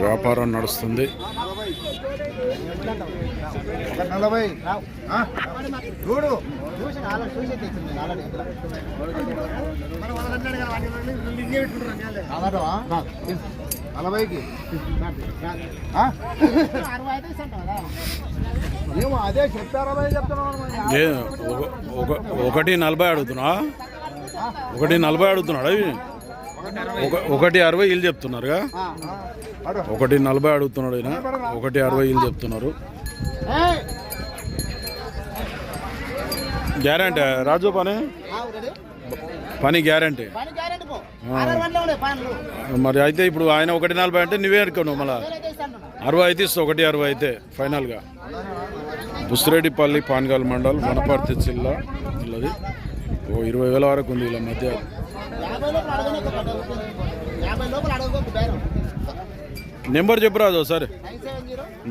వ్యాపారం నడుస్తుంది? నలభైకి. అదే ఒక- ఒకటి నలభై అడుగుతున్నా ఒకటి నలభై అడుగుతున్నాడు? అవి ఒక ఒకటి అరవై ఇల్లు చెప్తున్నారుగా. ఒకటి నలభై అడుగుతున్నాడు ఆయన ఒకటి అరవై ఇల్లు చెప్తున్నారు. గ్యారంటీ రాజు పని? పని గ్యారంటీ. మరి అయితే ఇప్పుడు ఆయన ఒకటి నలభై అంటే నువ్వే అనుకోను మళ్ళా. అరవై అయితే ఇస్తా ఒకటి అరవై అయితే ఫైనల్గా. బుస్రెడ్డిపల్లి పాన్గాల్ మండల్ వనపర్తి జిల్లా ఇల్లది. ఓ ఇరవై వేల వరకు ఉంది ఇలా మధ్య. నెంబర్ చెప్పరాదు ఒకసారి.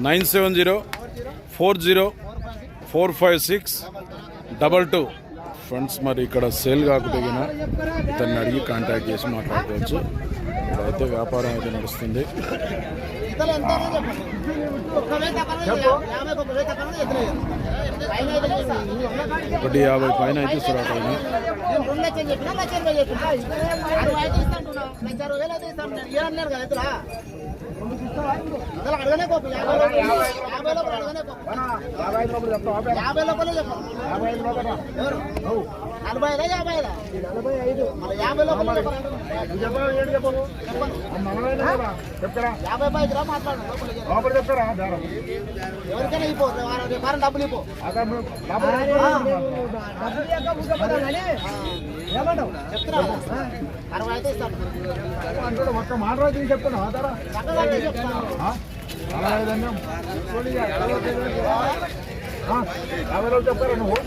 Nine seven zero four zero four five six double two. Friends మరి ఇక్కడ సేల్ కాకపోయినా ఇతన్ని అడిగి కాంటాక్ట్ చేసి మాట్లాడుకోవచ్చు. ఇక్కడైతే వ్యాపారం అయితే నడుస్తుంది. ఒకటి యాభై పైన అయితే సురాట్ అయినా రెండు లక్షలు చెప్పినా లక్ష రూపాయలు చెప్పినా. అరవై ఐదు ఇస్తాంటున్నా లక్ష అరవై వేలు అయితే ఇస్తాంటున్నాను ఏ అన్నారు కదా ఇతరా? అసలు అడగనే కోపు. యాభై లోపల యాభై లోపల అడగనే కోపు. యాభై ఐదు రూపాయలు చెప్తావా యాభై లోపలే చెప్పాలి యాభై ఐదు రూపాయలు ఎవరు? నువ్వు నలభై ఐదా యాభై ఐదా? నలభై ఐదు మళ్ళీ యాభై లోపల చెప్పాలి నువ్వు చెప్పావు ఏంటి చెప్పవు చెప్పండి. నలభై ఐదు కదా చెప్తారా యాభై ఐదు రా మాట్లాడు. లోపల చెప్పు. లోపల చెప్తారా? బేరం. ఎవరికైనా ఇపో వారం డబ్బులు ఇపో నువ్వు అరవై అయితే అంటాడు ఒక్క మాట రోజు చెప్తాను చక్కగా యాభై రోజులు చెప్తారా నువ్వు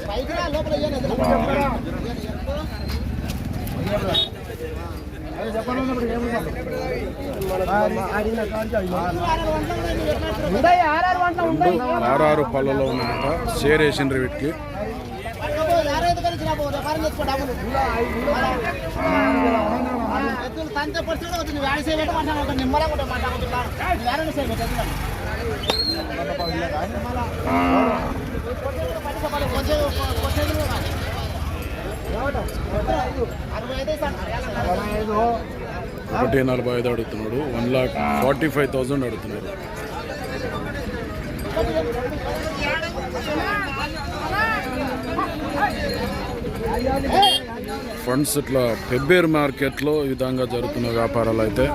ఆర్ఆర్ పళ్ళలో ఉన్నాయట షేర్ వేసిండ్రు వీటికి. ఒకటి నలభై ఐదు అడుగుతున్నాడు. One lakh forty five thousand అడుగుతున్నాడు. ఫండ్స్ ఇట్లా పెబ్బేర్ మార్కెట్లో ఈ విధంగా జరుగుతున్న వ్యాపారాలు అయితే.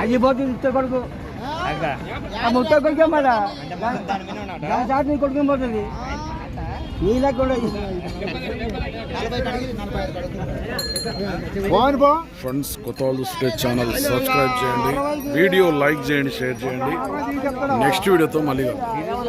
అయిపోతుంది కొడుకు. ఆ? ముట్ట కొడుకే మాట దాని చాటు నీ కొడుకు పోతుంది? నీలా కూడా ఫ్రెండ్స్ కొత్త చూస్తే ఛానల్ సబ్స్క్రైబ్ చేయండి. వీడియో లైక్ చేయండి షేర్ చేయండి. నెక్స్ట్ వీడియోతో మళ్ళీ కలుద్దాం.